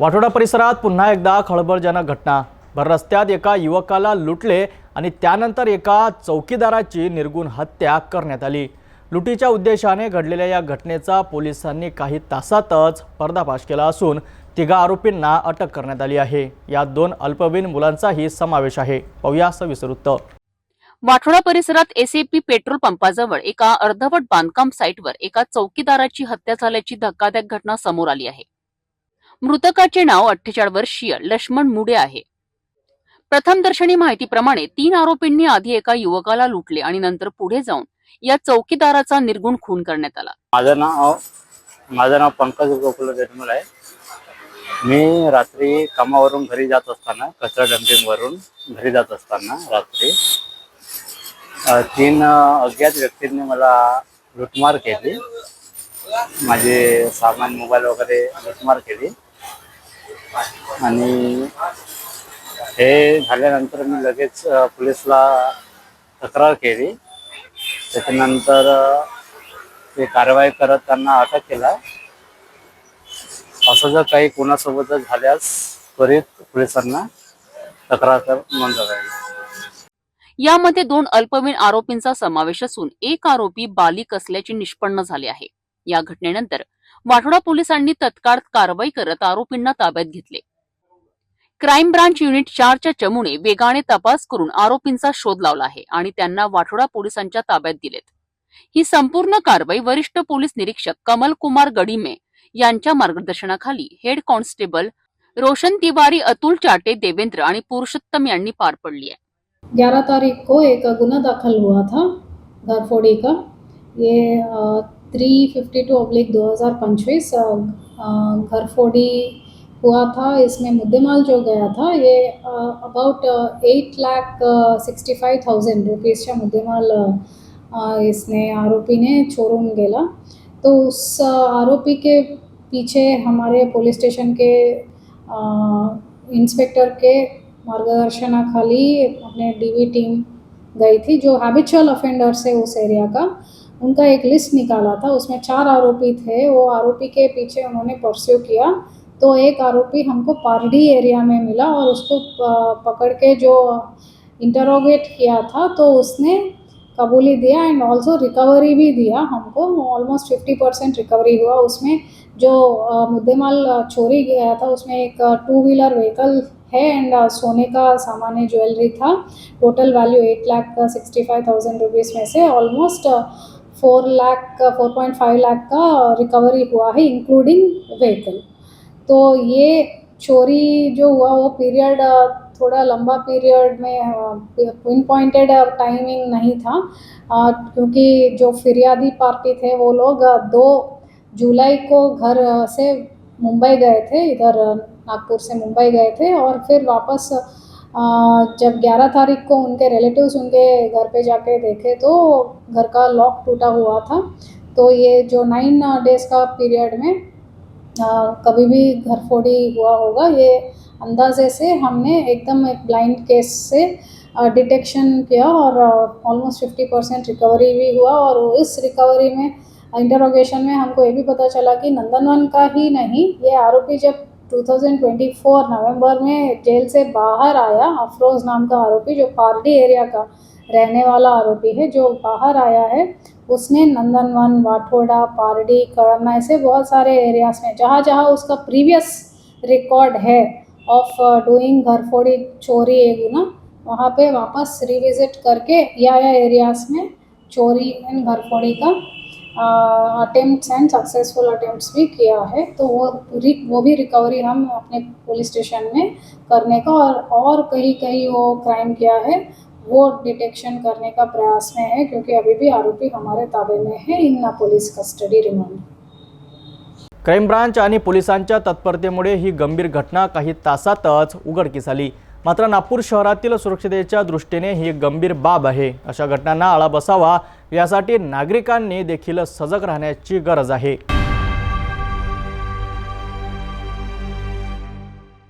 वाठोडा परिसरात पुन्हा एकदा खळबळजनक घटना. भर रस्त्यात एका युवकाला लुटले आणि त्यानंतर एका चौकीदाराची निर्गुण हत्या करण्यात आली. लुटीच्या उद्देशाने घडलेल्या या घटनेचा पोलिसांनी काही तासातच पर्दाफाश केला असून तिघा आरोपींना अटक करण्यात आली आहे. यात दोन अल्पवयीन मुलांचाही समावेश आहे. पाहूया सविस्तर वृत्त वाठोडा परिसरात एसएपी पेट्रोल पंपाजवळ एका अर्धवट बांधकाम साईटवर एका चौकीदाराची हत्या झाल्याची धक्कादायक घटना समोर आली आहे. मृतकाचे नाव अठ्ठेचाळीस वर्षीय लक्ष्मण मुडे आहे. प्रथमदर्शनी माहितीप्रमाणे तीन आरोपींनी आधी एका युवकाला लुटले आणि नंतर पुढे जाऊन या चौकीदाराचा निर्गुण खून करण्यात आला. माझं नाव माझं नाव पंकज गोकुल निर्मल आहे. मी रात्री कामावरून घरी जात असताना कचरा डम्पिंगवरून घरी जात असताना रात्री तीन अज्ञात व्यक्तींनी मला लुटमार केली. माझे सामान मोबाईल वगैरे लुटमार केली. आणि हे झाल्यानंतर मी लगेच पोलिसला तक्रार केली. त्याच्यानंतर ते कारवाई करत त्यांना अटक केला. असं जर काही कोणासोबतच झाल्यास त्वरित पोलिसांना तक्रार कर नोंद यामध्ये दोन अल्पवयीन आरोपींचा समावेश असून एक आरोपी बालिक असल्याचे निष्पन्न झाले आहे. या घटनेनंतर वाठोडा पोलिसांनी तत्काळ कारवाई करत आरोपींना ताब्यात घेतले. क्राईम ब्रांच युनिट चारच्या चमूने वेगाने तपास करून आरोपींचा शोध लावला आहे आणि त्यांना वाठोडा पोलिसांच्या ताब्यात दिलेत. ही संपूर्ण कारवाई वरिष्ठ पोलीस निरीक्षक कमल कुमार गडिमे यांच्या मार्गदर्शनाखाली हेड कॉन्स्टेबल रोशन तिवारी अतुल चाटे देवेंद्र आणि पुरुषोत्तम यांनी पार पडली आहे. 11 तारीख को एक गुना दाखल हुआ था घरफोड़ी का. ये थ्री फिफ्टी टू अब्लिक दो हज़ार पंचवीस घरफोड़ी हुआ था, इसमें मुद्देमाल जो गया था, ये about eight lakh sixty five thousand रुपीजच्या मुद्देमाल इसने आरोपी ने चोरून गेला। तो उस आरोपी के पीछे हमारे पुलिस स्टेशन के इंस्पेक्टर के मार्गदर्शन खाली अपने डीवी टीम गई थी, जो हैबिचुअल ऑफेंडर्स है उस एरिया का उनका एक लिस्ट निकाला था, उसमें चार आरोपी थे, वो आरोपी के पीछे उन्होंने परस्यू किया। तो एक आरोपी हमको पारडी एरिया में मिला और उसको पकड़ के जो इंटरोगेट किया था तो उसने कबूली दिया एंड ऑल्सो रिकवरी भी दिया हमको। ऑलमोस्ट फिफ्टी परसेंट रिकवरी हुआ। उसमें जो मुद्देमाल चोरी गया था, उसमें एक टू व्हीलर व्हीकल है एंड सोने का सामान है ज्वेलरी था। Total value eight lakh sixty five thousand rupees में से almost four lakh four point five lakh का रिकवरी हुआ है इंक्लूडिंग व्हीकल तो ये चोरी जो हुआ, वो पीरियड थोड़ा लंबा पीरियड में पिन पॉइंटेड टाइमिंग नहीं था। क्योंकि जो फिरियादी पार्टी थे, वो लोग दो जुलाई को घर से मुंबई गए थे, इधर नागपुर से मुंबई गए थे और फिर वापस जब 11 तारीख को उनके रिलेटिव्स उनके घर पे जाके देखे तो घर का लॉक टूटा हुआ था। तो ये जो नाइन डेज़ का पीरियड में अ, कभी भी घर फोड़ी हुआ होगा ये अंदाजे से हमने एकदम एक ब्लाइंड केस से डिटेक्शन किया और ऑलमोस्ट फिफ्टी परसेंट रिकवरी भी हुआ और इस रिकवरी में इंटरोगेशन में हमको ये भी पता चला कि नंदनवन का ही नहीं ये आरोपी जब 2024 नवंबर में जेल से बाहर आया अफरोज़ नाम का आरोपी, जो पारडी एरिया का रहने वाला आरोपी है, जो बाहर आया है। उसने नंदनवन, वाठोड़ा, पारडी कड़मना ऐसे बहुत सारे एरियाज़ में, जहाँ जहाँ उसका प्रीवियस रिकॉर्ड है ऑफ़ डूइंग घरफोड़ी चोरी, ये गुना, वहाँ पे वापस रिविजिट करके या या एरियाज़ में चोरी एंड घरफोड़ी का अटेम्प्ट्स एंड सक्सेसफुल अटेम्प्ट्स भी किया है। तो वो रि वो भी रिकवरी हम अपने पुलिस स्टेशन में करने का और और कहीं कहीं वो क्राइम किया है वो डिटेक्शन करने का प्रयास में है क्योंकि अभी भी आरोपी हमारे ताबे में है in police custody remand crime branch आणि पोलिसांच्या तत्परतेमुळे ही गंभीर घटना काही तासातच उघडकीस आली. मात्र नागपूर शहरातील सुरक्षितेच्या दृष्टीने ही गंभीर बाब आहे. अशा घटनांना आळा बसावा यासाठी नागरिकांनी देखील सजग राहण्याची गरज आहे.